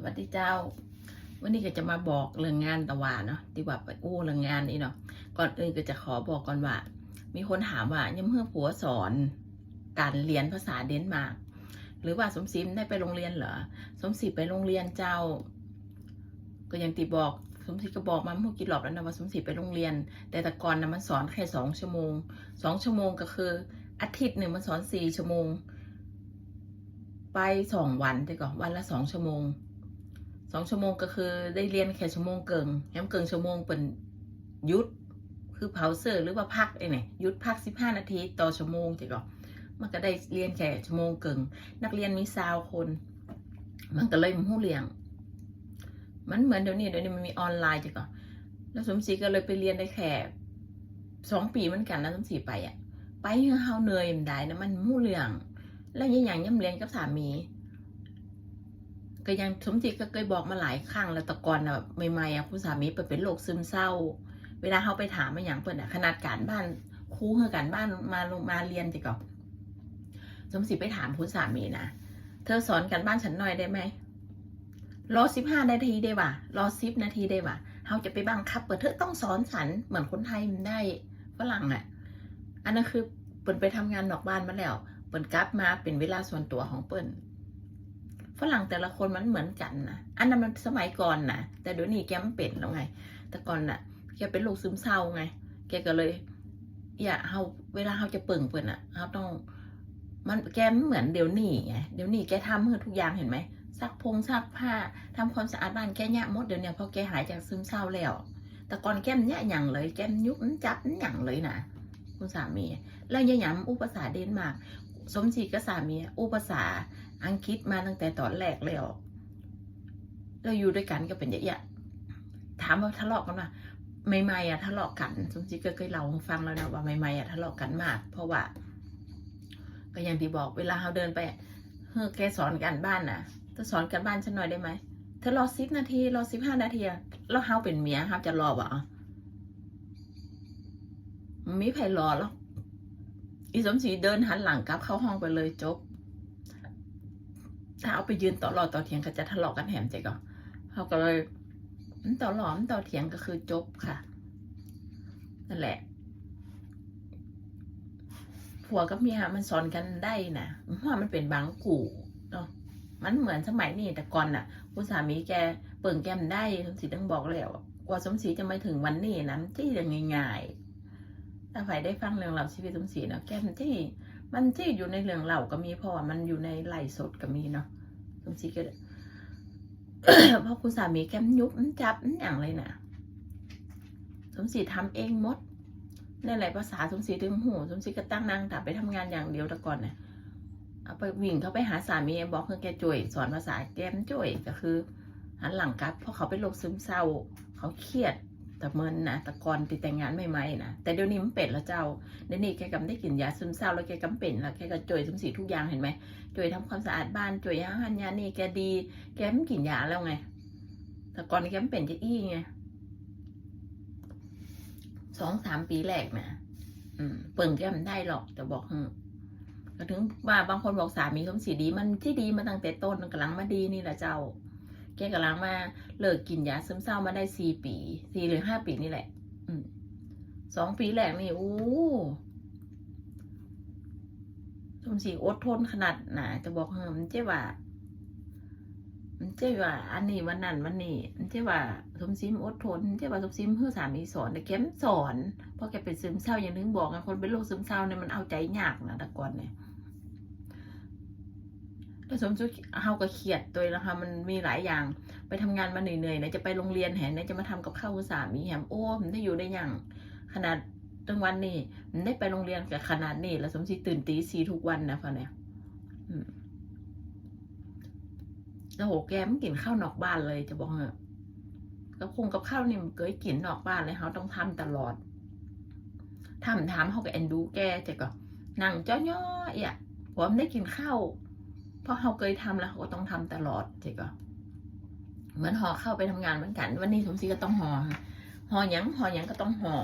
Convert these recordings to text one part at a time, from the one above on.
สวัสดีเจ้า วันนี้ก็จะมาบอกเรื่องงานตะวันเนาะที่ว่าไปอู้เรื่องงานนี่เนาะก่อนอื่นก็จะขอบอกก่อนว่า มีคนถามว่ายังเพื่อผัวสอนการเรียนภาษาเดนมาร์กหรือว่าสมศรีได้ไปโรงเรียนเหรอสมศรีไปโรงเรียนเจ้า ก็ยังตีบอกสมศรีก็บอกมาเมื่อกี้หลอบแล้วนะว่าสมศรีไปโรงเรียน แต่แต่ก่อนนะมันสอนแค่สองชั่วโมงสองชั่วโมงก็คือ อาทิตย์หนึ่งมันสอนสี่ชั่วโมง ไปสองวันดีกว่าวันละสองชั่วโมง สองชั่วโมงก็คือได้เรียนแค่ชั่วโมงเกิงแฮมเกิงชั่วโมงเป็นยุดคือเผาเซอร์หรือว่าพักไอ้เนี่ยยุดพักสิบห้านาทีต่อชั่วโมงดีกว่ามันก็ได้เรียนแค่ชั่วโมงเกิงนักเรียนมีซาวคน มันก็เลยมันหู้เรียง มันเหมือนเดี๋ยวนี้เดี๋ยวนี้มันมีออนไลน์จ้ะก่อนแล้วสมศรีก็เลยไปเรียนได้แค่สองปีเหมือนกันนะสมศรีไปอะ ไปเฮาเหนื่อยมันได้นะมันหู้เรื่องแล้วยังอย่างย่ำเรียนกับสามี ก็ยังสมจิตก็เคยบอกมาหลายครั้งแล้วตะกอนอะใหม่ๆอะคุณสามีเปิดเป็นโรคซึมเศร้า เวลาเขาไปถามมาอย่างเปิดอะขนาดการบ้านครูเฮอการบ้านมาลงมาเรียนจิก่อนสมจิตไปถามคุณสามีนะเธอสอนการบ้านฉันหน่อยได้ไหมรอสิบห้านาทีได้ป่ะรอสิบนาทีได้ป่ะเขาจะไปบังคับเปิดเธอต้องสอนฉันเหมือนคนไทยมันได้ฝรั่งอะอันนั้นคือเปิดไปทำงานนอกบ้านมาแล้วเปิ่นกลับมาเป็นเวลาส่วนตัวของเปิ่น ฝรั่งแต่ละคนมันเหมือนกันนะอันนั้นมันสมัยก่อนนะแต่เดี๋ยวนี้แกมันเป็นแล้วไง แต่ก่อนน่ะแกเป็นโรคซึมเศร้าไง แกก็เลย อย่าเฮาเวลาเฮาจะเปิ่งเปิ่นอะเฮาต้อง มันแกไม่เหมือนเดี๋ยวนี้ไงเดี๋ยวนี้แกทำเพื่อทุกอย่างเห็นไหมซักพงซักผ้าทำความสะอาดบ้านแกเนี่ยมดเดี๋ยวนี้พอแกหายจากซึมเศร้าแล้ว แต่ก่อนแกมเนี่ยอย่างเลย แกมยุบจับอย่างเลยนะคุณสามี แล้วยังหยำอุปสาเดนมาร์กสมศรีกับสามีอุปสา อังกฤษมาตั้งแต่ตอนแรกแล้วเราอยู่ด้วยกันก็เป็นอย่างเงี้ยถามว่าทะเลาะกันว่าใหม่ๆอะทะเลาะกันสมศรีก็เคยเล่าฟังแล้วนะว่าใหม่ๆอะทะเลาะกันมาก เพราะว่า ก็อย่างที่บอกเวลาเราเดินไปเฮ้อแกสอนกันบ้านน่ะจะสอนกันบ้านฉันหน่อยได้ไหมเธอรอสิบนาทีรอสิบห้านาทีอะแล้วเฮาเป็นเมียเฮาจะรอวะมันมีใครรอหรอกอีสมศรีเดินหันหลังกลับเข้าห้องไปเลยจบ ถ้าเอาไปยืนต่อรอต่อเถียงก็จะทะเลาะกันแหมใจก่อนเขาก็เลยมันต่อหลอมนต่อเถียงก็คือจบค่ะนั่นแหละผัวกับเมียมันสอนกันได้นะเพราะมันเป็นบางกู่เนาะมันเหมือนสมัยนี้แต่ก่อนน่ะคุณสามีแกเปิ่งแก้มได้สมศรีต้องบอกแล้วกว่าสมศรีจะมาถึงวันนี้นะที่ยังง่ายๆถ้าใครได้ฟังเรื่องเล่าชีวิตสมศรีเนาะแก้มที่ มันที่อยู่ในเรื่องเหล่าก็มีเพราะว่ามันอยู่ในไหลสดก็มีเนาะสมศรีก็เพราะคุณสามีแกมยุบมันจับมันอย่างเลยนะสมศรีทำเองมดในหลายภาษาสมศรีถึงหูสมศรีก็ตั้งนางแต่ไปทำงานอย่างเดียวแต่ก่อนเนี่ยเอาไปวิ่งเขาไปหาสามีบอกเือแกจ่วยสอนภาษาแกมจ่วยก็คือหันหลังกลับเพราะเขาเป็นโรคซึมเศร้า เขาเครียด แต่เมินนะแต่ก่อนติดแต่งงานใหม่ๆนะแต่เดี๋ยวนี้มันเป็นแล้วเจ้าเดี๋ยวนี้แกกำได้กินยาซึมเศร้าแล้วแกกำเป็นแล้วแกก็จ่วยสมศรีทุกอย่างเห็นไหมจ่วยทำความสะอาดบ้านจ่วยอาหารยานี่แกดีแกไม่กินยาแล้วไง แต่ก่อนแกไม่เป็นจะอี้ไงสองสามปีแรกนะอืมเปิ่งแกมันได้หรอกแต่บอกเฮอก็ถึงว่าบางคนบอกสามีสมศรีดีมันที่ดีมาตั้งแต่ต้นมันกำลังมาดีนี่แหละเจ้า แกกำลังมาเลิกกินยาซึมเศร้ามาได้สี่ปีสี่หรือห้าปีนี่แหละ อืมสองปีแรกนี่โอ้สมศรีอดทนขนาดหนาจะบอกเฮอมันเจ๊ว่า มันเจ๊ว่า อันนี้วันนั้นวันนี้มันเจ๊ว่าสมศรีมันอดทนเจ๊ว่าสมศรีมันเพื่อสามีสอนแต่แกมสอนเพราะแกเป็นซึมเศร้าอย่างนึงบอกไงคนเป็นโรคซึมเศร้าเนี่ยมันเอาใจยากนะแต่ก่อนเนี่ย แล้วสมศรีเฮาก็เครียดตัวนะคะมันมีหลายอย่างไปทำงานมาเหนื่อยๆไหนจะไปโรงเรียนแหนไหนจะมาทำกับข้าวสามีแหมโอ้มันได้อยู่ได้อยังขนาดตั้งวันนี่มันได้ไปโรงเรียนกับขนาดนี้แล้วสมศรีตื่นตีสีทุกวันนะพ่อเนี่ยแล้วโหแกไม่กินข้าวนอกบ้านเลยจะบอกเหอะกับคงกับข้าวนี่มันเคยกินนอกบ้านเลยเขาต้องทำตลอดทำถามเขาก็เอ็นดูแกแต่ก็นั่งจ้อย่อยอะผมได้กินข้าว ราะเขาเคยทำแล้วเขาก็ต้องทำตลอดเจ๊ก็เหมือนห่อเข้าไปทำงานเหมือนกัน วันนี้สมศรีก็ต้องห่อห่อหยังห่อหยังก็ต้องห่อ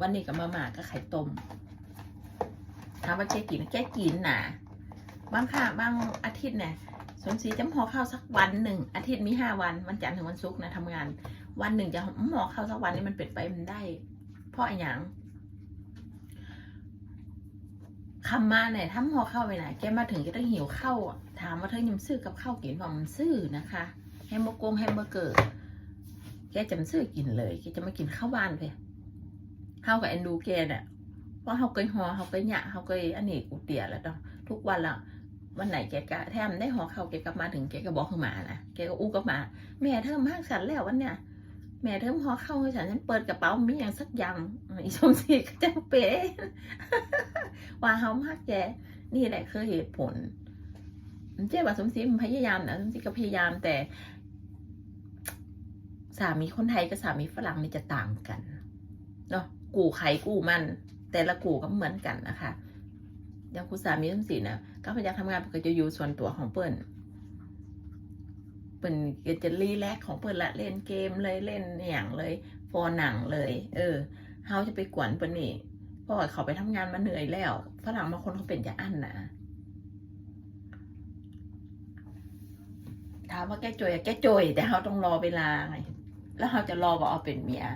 วันนี้กับมาม่าก็ไข่ต้มถามว่าแกกินแกกินน่ะบางค่ะบางอาทิตย์เนี่ยสมศรีจะห่อข้าวสักวันหนึ่งอาทิตย์มีห้าวันวันจันทร์ถึงวันศุกร์นะทำงาน วันหนึ่งจะห่อข้าวสักวันนี้มันเป็นไปมันได้ เพราะไรอย่าง คำมาเนี่ยถ้าห่อข้าไปไหนแกมาถึงแกต้องหิวข้าวถามว่าเธอยังซื้อกับข้าวกินว่ามันซื้อนะคะแฮมเบอร์กงแฮมเบอร์เกอร์แกจะมาซื้อกินเลยแกจะมากินข้าวบ้านไปข้าวกับแอนดูแกเนี่ยเพราะเขาเคยห่อเขาเคยหยะเขาเคยอันนี้กูเตียแล้วต้องทุกวันละวันไหนแกก็แทมได้หอเขาแกกลับมาถึงแกก็บอกขึ้นมานะแกก็อู้กลับมา แม่เทิมากฉันแล้ววันเนี้ย แม่เทิมหอเข้าฉันฉันเปิดกระเป๋ามีอย่างสักอย่างอีชมสีก็จะเป๋ว่าเฮามากแกนี่แหละคือเหตุผลเจ๊ว่าสมศรีมันพยายามนะสมศรีก็พยายามแต่ สามีคนไทยกับสามีฝรั่งนี่จะต่างกันเนาะกูไข่กูมัน แต่ละกูก็เหมือนกันนะคะอย่างคุณสามีทั้งสี่นะก็พยายามทำงานก็จะอยู่ส่วนตัวของเปิ้ล เปิ้ลก็จรีแลกของเปิ้ลละเล่นเกมเลยเล่นอย่างเลยฟอหนังเลย เออเฮาจะไปกวนเปิ้ลนี่เพราะว่าเขาไปทำงานมาเหนื่อยแล้วฝรั่งบางคนเขาเป็นจะอั้นนะถามว่าแกจอยแกจอยแต่เขาต้องรอเวลาไงแล้วเขาจะรอว่าเอาเป็นเมีย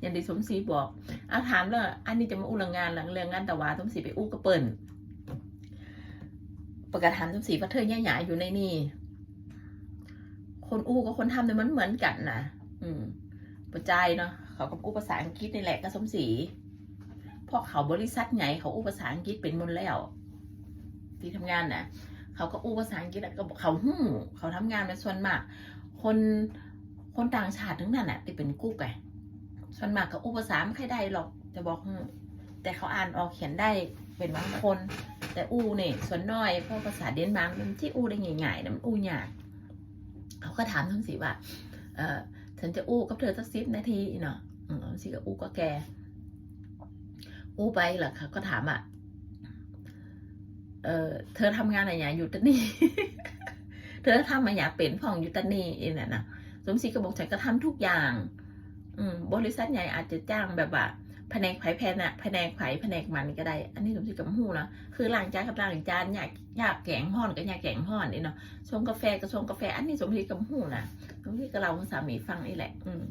อย่างที่สมศรีบอกอาถามแล้วอันนี้จะมาอู้เรื่องงานหลังเรื่องงานแต่ว่าสมศรีไปอู้กระเปิ่นประกาศถามสมศรีว่าเธอแย่หยาอยู่ในนี่ คนอู้กับคนทำเนี่ยมันเหมือนกันนะอืมประจายเนาะเขาก็อู้ภาษาอังกฤษนี่แหละก็สมศรีพราะเขาบริษัทใหญ่เขาอู้ภาษาอังกฤษเป็นมดแล้ว ที่ทำงานน่ะ เขาก็อู้ภาษาอังกฤษแล้วก็เขาหู้เขาทำงานเป็นส่วนมาก คนคนต่างชาติทั้งนั้นน่ะที่เป็นกู้ไงส่วนมากก็อุปสรรคใครได้หรอกจะบอกแต่เขาอ่านออกเขียนได้เป็นบางคน แต่อูเนี่ยส่วนน้อยเพราะภาษาเดนมาร์กมันที่อูได้ง่ายๆนะมันอูยาก เขาก็ถามทั้งสิว่า เออฉันจะอู้กับเธอสักสิบนาทีเนาะอืมสิกับอู้ก็แก อู้ไปเหรอเขาก็ถามอะ เออเธอทำงานอะไรอย่างอยู่ตันนี่ เธอทำอะไรอย่างเป็นพ่องอยู่ตันนี่เองน่ะนะสมศรีก็บอกฉันก็ทำทุกอย่าง อืม บริษัทใหญ่อาจจะจ้างแบบว่า แผนกไผ่แผนกแผนกไผ่แผนกมันก็ได้ อันนี้สมศรีกับหูนะคือล้างจานกับล้างจานอยากอยากแกงห่อนก็อยากแกงห่อนนี่เนาะชงกาแฟก็ชงกาแฟ อันนี้สมศรีกับหูนะสมศรีกับเราสามีฟังนี่แหละ อืม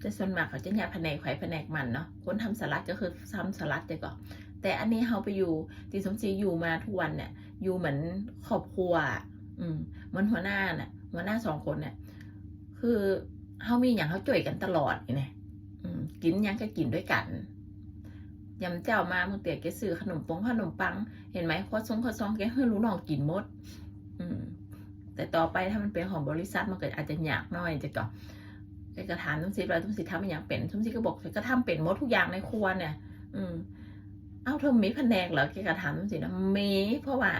แต่ส่วนมากเขาจะอยากแผนกไผ่แผนกมันเนาะคนทำสลัดก็คือทำสลัดไปก่อนแต่อันนี้เขาไปอยู่ที่สมศรีอยู่มาทุกวันเนี่ย อยู่เหมือนครอบครัว อืมเหมือนหัวหน้าน่ะ หัวหน้าสองคนเนี่ย คือเขามีอย่างเขาจ่วยกันตลอดนี่ไงอืมกินยังก็กินด้วยกัน ยำเจ้ามามึงเตี๋ยแกซื้อขนมปงขนมปัง เห็นไหมข้อซองข้อซองแกให้รู้น้องกินหมด อืม แต่ต่อไปถ้ามันเป็นของบริษัทมันก็อาจจะยากน้อยจะก่อนแกก็ถามทุกสิเราทุกสิทำมันอย่างเป็นทุกสิก็บอกแกก็ทำเป็นหมดทุกอย่างในครัวเนี่ย อืมเอ้าเธอมีแผนกเหรอแกก็ถามทุกสินะมีเพราะว่า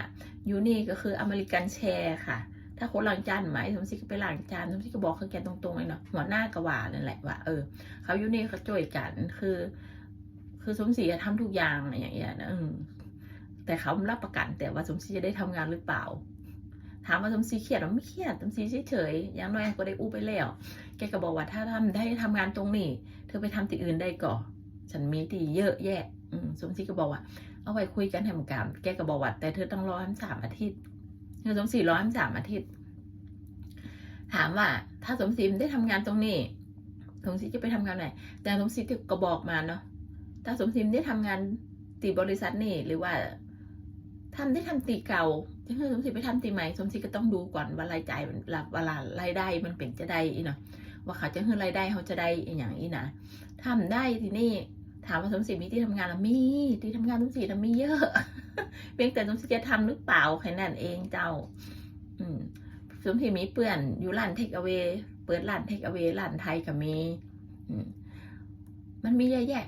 ยูนี่ก็คืออเมริกันแชร์ค่ะถ้าคนล้างจานไหมสมศรีก็ไปล้างจานสมศรีก็บอกเขาแกตรงๆเลยเนาะหัวหน้ากว่านั่นแหละว่าเออเขาอยู่นี่เขาช่วยกันคือ คือสมศรีจะทำทุกอย่างอย่างเงี้ยนะแต่เขารับประกันแต่ว่าสมศรีจะได้ทำงานหรือเปล่า ถามว่าสมศรีเครียดหรือไม่เครียดสมศรีเฉยๆอย่างน้อยก็ได้อู้ไปแล้ว แกก็บอกว่าถ้าทำได้ทำงานตรงนี้ เธอไปทำที่อื่นได้ก่อนฉันมีที่เยอะแยะอืสมศรีก็บอกว่า เอาไว้คุยกันแหมกรรมแกก็บอกว่าแต่เธอต้องรอสามอาทิตย์เธอสมศรีรอสามอาทิตย์ ถามว่า ถ้าสมศรีได้ทำงานตรงนี้สมศรีจะไปทำงานไหนแต่สมศรีก็บอกมาเนาะ ถ้าสมศรีได้ทำงานตีบริษัทนี่หรือว่าทำได้ทำตีเก่าจะให้สมศรีไปทำตีใหม่สมศรีก็ต้องดูก่อนว่ารายจ่ายมันเวลารายได้มันเป็นจะได้อีเนาะว่าเขาจะให้รายได้เขาจะได้อย่างนี้นะทำได้ทีนี่ถามว่าสมศรีมีที่ทำงานหรือมีที่ทำงานสมศรีทำมีเยอะเพียงแต่สมศรีจะทำหรือเปล่าแค่นั้นเองเจ้า อืมสมศรีมีเปื่อนอยู่ร้านเทคเอา a y เปิดร้านเทคเอา a y ร้านไทยก็มีมันมีเยอะแยะ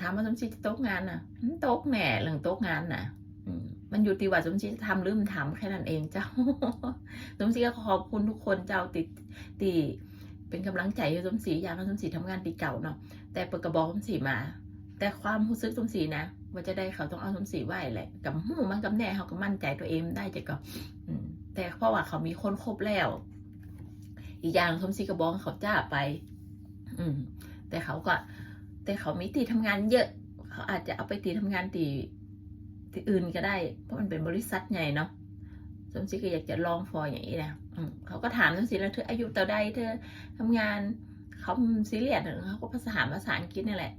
ถามว่าสมศรีจะโต๊ะงานน่ะโต๊ะแหน่เรื่องโต๊ะงานน่ะมันอยู่ที่ว่าสมศรีจะทำหรือมันทำแค่นั้นเองเจ้า สมศรีก็ขอบคุณทุกคนเจ้าติดตีเป็นกำลังใจให้สมศรีอยากให้สมศรีทำงานตีเก่าเนาะแต่เปิดกระบอกสมศรีมา แต่ความรู้สึกสมศรีนะว่าจะได้เขาต้องเอาสมศรีไหวแหละกับหูมันกับแน่เขาก็มั่นใจตัวเองได้จะก็แต่เพราะว่าเขามีคนครบแล้ว อีกอย่างสมศรีกระบอกเขาจ้าไป อืม แต่เขาก็ แต่เขามีตีทำงานเยอะ เขาอาจจะเอาไปตีทำงานตีที่อื่นก็ได้ เพราะมันเป็นบริษัทใหญ่เนาะสมศรีก็อยากจะลองฟออย่างนี้นะเขาก็ถามสมศรีแล้วเธออายุเท่าใดเธอทำงานเขาซีเรียสเหรอเขาก็ภาษาภาษาอังกฤษนี่แหละ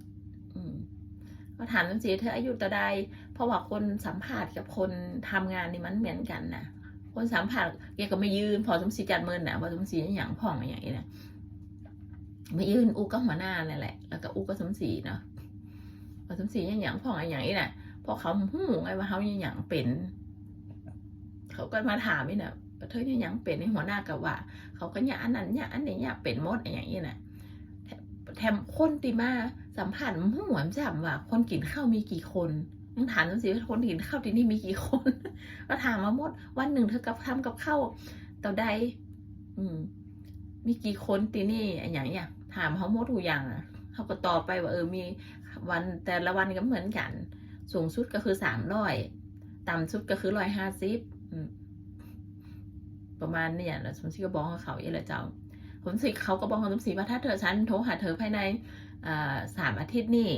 ก็ถามสมศรีเธออายุเท่าใด เพราะว่าคนสัมภาษณ์กับคนทำงานนี่มันเหมือนกันนะคนสัมภาษณ์แกก็ไม่ยืน พอสมศรีจัดเมินนะว่าสมศรีอย่างพ่องอย่างนี้นะ ไม่ยืนอูก็หัวหน้านี่นแหละ แล้วก็อูก็สมศรีเนาะพอสมศรีอย่างพ่องอย่างนี้นะพราะเขาหูไงว่าเขาอย่างเป็น เขาก็มาถามนี่นะเธอเนี่ยยังเป็นในหัวหน้ากับว่า เขาก็เนี่ยอันนั้นเนี่ยอันนี้เนี่ยเป็นมดอย่างนี้นะแถมคนตีมาสัมผัสมันหัวจำว่า คนกินข้าวมีกี่คนยังถามดูสิว่าคนกินข้าวที่นี่มีกี่คนก็ถามมาหมด วันหนึ่งเธอกับทำกับข้าวต่อใด อืม มีกี่คนตีนี่อย่างเนี้ย ถามเขาหมดทุกอย่างเขาก็ตอบไปว่าเออมีวันแต่ละวันก็เหมือนกัน สูงสุดก็คือสามร้อยต่ำสุดก็คือร้อยห้าสิบประมาณเนี่ยแล้วสมศรีก็บอกเขาเอย่างไรเจ้าผมสิเขาก็บอกกับสมศรีว่าถ้าเธอฉันโทรหาเธอภายในสามอาทิตย์นี่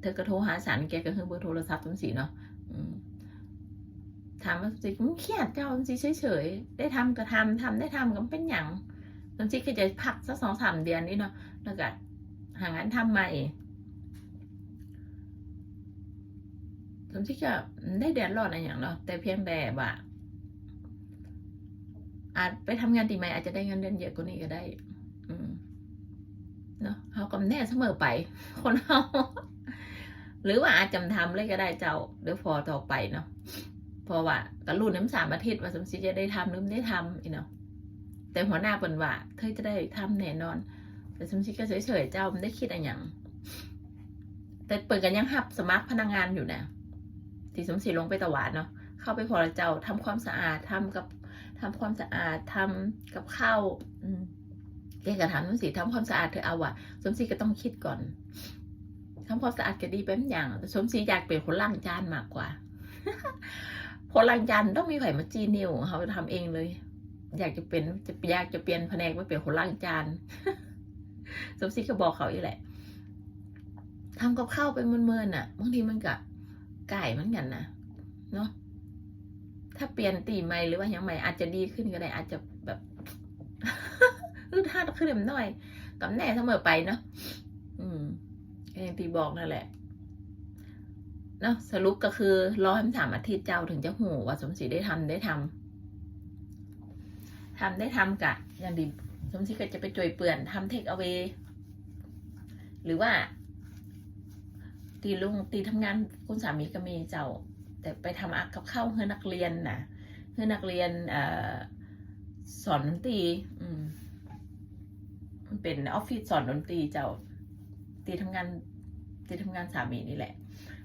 เธอก็โทรหาฉันแกก็คือเบอร์โทรศัพท์สมศรีเนาะอืมถามว่าสมศรีเครียดเจ้าสมศรีเฉยๆได้ทำก็ทำทำได้ทำก็เป็นอย่างสมศรีก็จะพักสักสองสามเดือนนี่เนาะ แล้วก็หางานทำใหม่สมศรีก็ได้เดือนรอดอะไรอย่างเนาะแต่เพียงแต่ว่าอาจไปทำงานตีใหม่อาจจะได้เงินเดือนเยอะกว่านี้ก็ได้ อืมเนาะเขากำแน่เสมอไป คนเขาหรือว่าอาจจำทำเลยก็ได้เจ้าเดี๋ยวพอต่อไปเนาะเพราะว่ากระรุ่นน้ำสามอาทิตย์ว่าสมศรีจะได้ทำหรือไม่ได้ทำอีเนาะแต่หัวหน้าเป็นว่าเธอจะได้ทำแน่นอน แต่สมศรีก็เฉยๆเจ้าไม่ได้คิดอะไรอย่างแต่เปิดกันยังหับสมัครพนักงานอยู่นะที่สมศรีลงไปตะวานเนาะเข้าไปพอละเจ้าทำความสะอาดทำกับทำความสะอาดทำกับข้าวอืมแกก็ถามสมศรีทำความสะอาดเธอเอาอะสมศรีก็ต้องคิดก่อนทำความสะอาดก็ดีเป็นอย่างสมศรีอยากเป็นคนล้างจานมากกว่าคนล้างจานต้องมีไผ่มาจีนิวเขาทำเองเลย อยากจะเป็นจะอยากจะเปลี่ยนแผนกไปเป็นคนล้างจาน สมศรีก็บอกเขาอีกแหละทำกับข้าวเป็นเมินๆน่ะบางทีมันกับไก่เหมือนกันนะเนาะถ้าเปลี่ยนตีใหม่หรือว่ายังใหม่อาจจะดีขึ้นก็ได้ อาจจะแบบอึดฮัดขึ้นหน่อยกับแน่เสมอไปเนาะอืมอย่างที่บอกนั่นแหละเนาะสรุปก็คือรอให้มันสามอาทิตย์เจ้าถึงจะหูว่าสมศรีได้ทำได้ทำทำได้ทำกะอย่างดี สมศรีก็จะไปจวยเปื่อนทำเทคเอาไว้หรือว่า ตีลุงตีทำงานคุณสามีก็มีเจ้า แต่ไปทำอักกับข้าวเพื่อนักเรียนนะเพื่อนักเรียนอสอนดนตรีมันเป็นออฟฟิศสอนดนตรีเจ้า ตีทำงาน ตีทำงานสามีนี่แหละ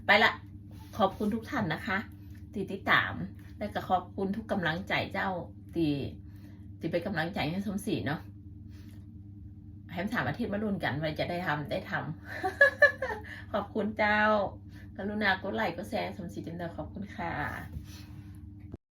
ไปละขอบคุณทุกท่านนะคะ ตีติดตาม และก็ขอบคุณทุกกำลังใจเจ้าตีตีเป็นกำลังใจให้สมศรีเนาะ แฮมสามอาทิตย์มาลุ้นกันว่าจะได้ทำได้ทำขอบคุณเจ้ากรุณากดไลค์กดแชร์สมศรีจินดาขอบคุณค่ะ